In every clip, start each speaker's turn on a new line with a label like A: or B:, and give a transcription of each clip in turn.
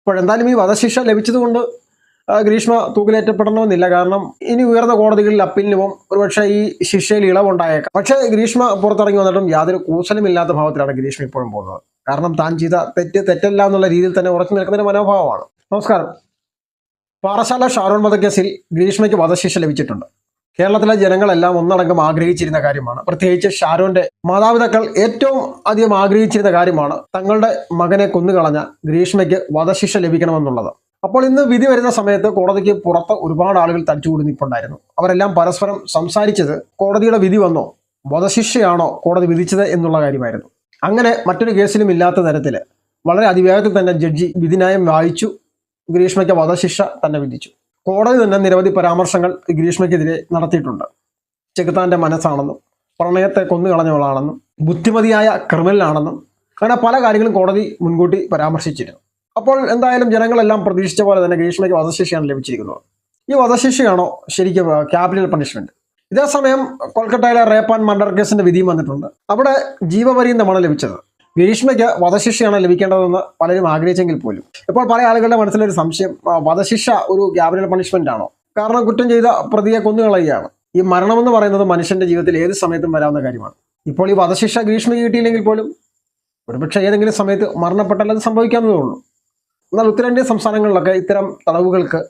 A: അപ്പോഴെന്തായാലും ഈ വധശിക്ഷ ലഭിച്ചതുകൊണ്ട് ഗ്രീഷ്മ തൂക്കിലേറ്റപ്പെടണമെന്നില്ല. കാരണം ഇനി ഉയർന്ന കോടതികളിൽ അപ്പീലിന് പോകും ഒരുപക്ഷെ ഈ ശിക്ഷയിൽ ഇളവുണ്ടായേക്കാം. പക്ഷേ ഗ്രീഷ്മ പുറത്തിറങ്ങി വന്നിട്ടും യാതൊരു കൂസലുമില്ലാത്ത ഭാവത്തിലാണ് ഗ്രീഷ്മ ഇപ്പോഴും പോകുന്നത്. കാരണം താൻ ചെയ്ത തെറ്റ് തെറ്റല്ല എന്നുള്ള രീതിയിൽ തന്നെ ഉറച്ചു നിൽക്കുന്നതിന് മനോഭാവമാണ്. നമസ്കാരം. പാറശാല ഷാരോൺ വധക്കേസിൽ ഗ്രീഷ്മയ്ക്ക് വധശിക്ഷ ലഭിച്ചിട്ടുണ്ട്. കേരളത്തിലെ ജനങ്ങളെല്ലാം ഒന്നടങ്കം ആഗ്രഹിച്ചിരുന്ന കാര്യമാണ്. പ്രത്യേകിച്ച് ഷാരോന്റെ മാതാപിതാക്കൾ ഏറ്റവും അധികം ആഗ്രഹിച്ചിരുന്ന കാര്യമാണ് തങ്ങളുടെ മകനെ കൊന്നുകളഞ്ഞ ഗ്രീഷ്മയ്ക്ക് വധശിക്ഷ ലഭിക്കണമെന്നുള്ളത്. അപ്പോൾ ഇന്ന് വിധി വരുന്ന സമയത്ത് കോടതിക്ക് പുറത്ത് ഒരുപാട് ആളുകൾ തടിച്ചുകൂടി നിൽപ്പുണ്ടായിരുന്നു അവരെല്ലാം പരസ്പരം സംസാരിച്ചത് കോടതിയുടെ വിധി വന്നോ വധശിക്ഷയാണോ കോടതി വിധിച്ചത് എന്നുള്ള കാര്യമായിരുന്നു. അങ്ങനെ മറ്റൊരു കേസിലും ഇല്ലാത്ത തരത്തിൽ വളരെ അതിവേഗത്തിൽ തന്നെ ജഡ്ജി വിധിനായം വായിച്ചു ഗ്രീഷ്മയ്ക്ക് വധശിക്ഷ തന്നെ വിധിച്ചു. കോടതി തന്നെ നിരവധി പരാമർശങ്ങൾ ഗ്രീഷ്മയ്ക്കെതിരെ നടത്തിയിട്ടുണ്ട്. ചെകുത്താന്റെ മനസ്സാണെന്നും പ്രണയത്തെ കൊന്നുകളഞ്ഞവളാണെന്നും ബുദ്ധിമതിയായ ക്രിമിനലാണെന്നും അങ്ങനെ പല കാര്യങ്ങളും കോടതി മുൻകൂട്ടി പരാമർശിച്ചിരുന്നു. അപ്പോൾ എന്തായാലും ജനങ്ങളെല്ലാം പ്രതീക്ഷിച്ച പോലെ തന്നെ ഗ്രീഷ്മയ്ക്ക് വധശിക്ഷയാണ് ലഭിച്ചിരിക്കുന്നത്. ഈ വധശിക്ഷയാണോ ശരിക്കും ക്യാപിറ്റൽ പണിഷ്മെന്റ്? ഇതേസമയം കൊൽക്കത്തയിലെ റേപ്പ് ആൻഡ് മർഡർ കേസിന്റെ വിധിയും വന്നിട്ടുണ്ട്. അവിടെ ജീവപര്യന്തമാണ് ലഭിച്ചത്. ഗ്രീഷ്മയ്ക്ക് വധശിക്ഷയാണ് ലഭിക്കേണ്ടതെന്ന് പലരും ആഗ്രഹിച്ചെങ്കിൽ പോലും. ഇപ്പോൾ പല ആളുകളുടെ മനസ്സിലൊരു സംശയം വധശിക്ഷ ഒരു ക്യാപിറ്റൽ പണിഷ്മെന്റ് ആണോ? കാരണം കുറ്റം ചെയ്ത പ്രതിയെ കൊന്നുകളയുകയാണ്. ഈ മരണമെന്ന് പറയുന്നത് മനുഷ്യന്റെ ജീവിതത്തിൽ ഏത് സമയത്തും വരാവുന്ന കാര്യമാണ്. ഇപ്പോൾ ഈ വധശിക്ഷ ഗ്രീഷ്മയ്ക്ക് കിട്ടിയില്ലെങ്കിൽ പോലും ഒരുപക്ഷെ ഏതെങ്കിലും സമയത്ത് മരണപ്പെട്ടാൽ അത് സംഭവിക്കാവുന്നതേ ഉള്ളൂ. എന്നാൽ ഉത്തരേന്ത്യൻ സംസ്ഥാനങ്ങളിലൊക്കെ ഇത്തരം തടവുകൾക്ക്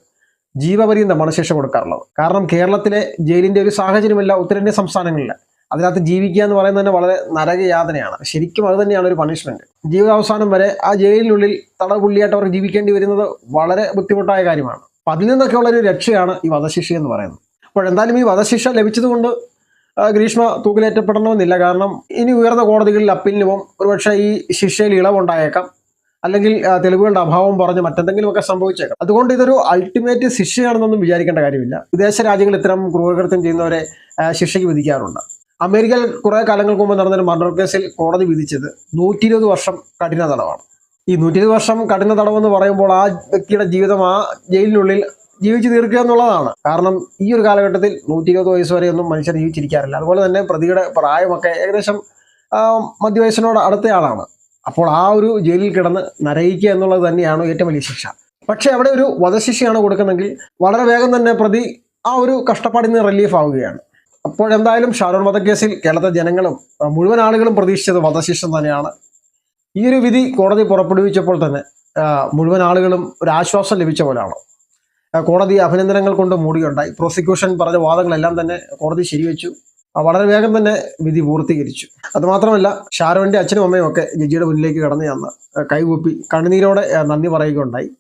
A: ജീവപര്യന്തമാണ് ശിക്ഷ കൊടുക്കാറുള്ളത്. കാരണം കേരളത്തിലെ ജയിലിന്റെ ഒരു സാഹചര്യമല്ല ഉത്തരേന്ത്യൻ സംസ്ഥാനങ്ങളിൽ അതിനകത്ത് ജീവിക്കുക എന്ന് പറയുന്നത് തന്നെ വളരെ നരകയാതനയാണ് ശരിക്കും അത് തന്നെയാണ് ഒരു പണിഷ്മെന്റ് ജീവിതാവസാനം വരെ ആ ജയിലിനുള്ളിൽ തടവുള്ളിയായിട്ട് അവർ ജീവിക്കേണ്ടി വരുന്നത് വളരെ ബുദ്ധിമുട്ടായ കാര്യമാണ്. അപ്പം അതിൽ നിന്നൊക്കെ ഉള്ള ഒരു രക്ഷയാണ് ഈ വധശിക്ഷ എന്ന് പറയുന്നത്. അപ്പോൾ എന്തായാലും ഈ വധശിക്ഷ ലഭിച്ചതുകൊണ്ട് ഗ്രീഷ്മ തൂക്കിലേറ്റപ്പെടണമെന്നില്ല കാരണം ഇനി ഉയർന്ന കോടതികളിൽ അപ്പീലിന് പോകും ഒരുപക്ഷെ ഈ ശിക്ഷയിൽ ഇളവുണ്ടായേക്കാം. അല്ലെങ്കിൽ തെളിവുകളുടെ അഭാവം പറഞ്ഞ് മറ്റെന്തെങ്കിലുമൊക്കെ സംഭവിച്ചേക്കാം. അതുകൊണ്ട് ഇതൊരു അൾട്ടിമേറ്റ് ശിക്ഷയാണെന്നൊന്നും വിചാരിക്കേണ്ട കാര്യമില്ല. വിദേശ രാജ്യങ്ങൾ ഇത്തരം ക്രൂരകൃത്യം ചെയ്യുന്നവരെ ശിക്ഷയ്ക്ക് വിധിക്കാറുണ്ട്. അമേരിക്കയിൽ കുറേ കാലങ്ങൾക്ക് മുമ്പ് നടന്നൊരു മർഡർ കേസിൽ കോടതി വിധിച്ചത് നൂറ്റി ഇരുപത് വർഷം കഠിന തടവാണ്. ഈ നൂറ്റി ഇരുപത് വർഷം കഠിന തടവെന്ന് പറയുമ്പോൾ ആ വ്യക്തിയുടെ ജീവിതം ആ ജയിലിനുള്ളിൽ ജീവിച്ചു തീർക്കുക എന്നുള്ളതാണ്. കാരണം ഈ ഒരു കാലഘട്ടത്തിൽ നൂറ്റി ഇരുപത് വയസ്സ് വരെയൊന്നും മനുഷ്യർ ജീവിച്ചിരിക്കാറില്ല. അതുപോലെ തന്നെ പ്രതിയുടെ പ്രായമൊക്കെ ഏകദേശം മധ്യവയസ്സിനോട് അടുത്തയാളാണ്. അപ്പോൾ ആ ഒരു ജയിലിൽ കിടന്ന് നരയിക്കുക എന്നുള്ളത് തന്നെയാണ് ഏറ്റവും വലിയ ശിക്ഷ. പക്ഷേ അവിടെ ഒരു വധശിക്ഷയാണ് കൊടുക്കുന്നതെങ്കിൽ വളരെ വേഗം തന്നെ പ്രതി ആ ഒരു കഷ്ടപ്പാടിൽ നിന്ന് റിലീഫ് ആവുകയാണ്. അപ്പോഴെന്തായാലും ഷാരൂർ വധക്കേസിൽ കേരളത്തിലെ ജനങ്ങളും മുഴുവൻ ആളുകളും പ്രതീക്ഷിച്ചത് വധശിക്ഷ തന്നെയാണ്. ഈ ഒരു വിധി കോടതി പുറപ്പെടുവിച്ചപ്പോൾ തന്നെ മുഴുവൻ ആളുകളും ഒരു ആശ്വാസം ലഭിച്ച പോലെയാണ് കോടതി അഭിനന്ദനങ്ങൾ കൊണ്ട് മൂടിയുണ്ടായി. പ്രോസിക്യൂഷൻ പറഞ്ഞ വാദങ്ങളെല്ലാം തന്നെ കോടതി ശരിവെച്ചു. വളരെ വേഗം തന്നെ വിധി പൂർത്തീകരിച്ചു. അതുമാത്രമല്ല ഷാരോന്റെ അച്ഛനും അമ്മയും ഒക്കെ ജഡ്ജിയുടെ മുന്നിലേക്ക് കടന്നു ചെന്ന് കൈകൂപ്പി കണ്ണുനീരോടെ നന്ദി പറയുകയുണ്ടായി.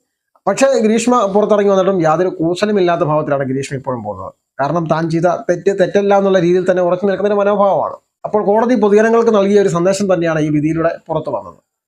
A: പക്ഷേ ഗ്രീഷ്മ പുറത്തിറങ്ങി വന്നിട്ടും യാതൊരു കൂസലുമില്ലാത്ത ഭാവത്തിലാണ് ഗ്രീഷ്മ ഇപ്പോഴും പോകുന്നത്. കാരണം താൻ ചെയ്ത തെറ്റ് തെറ്റല്ല എന്നുള്ള രീതിയിൽ തന്നെ ഉറച്ചു നിൽക്കുന്നതിന് മനോഭാവമാണ്. അപ്പോൾ കോടതി പൊതുജനങ്ങൾക്ക് നൽകിയ ഒരു സന്ദേശം തന്നെയാണ് ഈ വിധിയിലൂടെ പുറത്തു വന്നത്.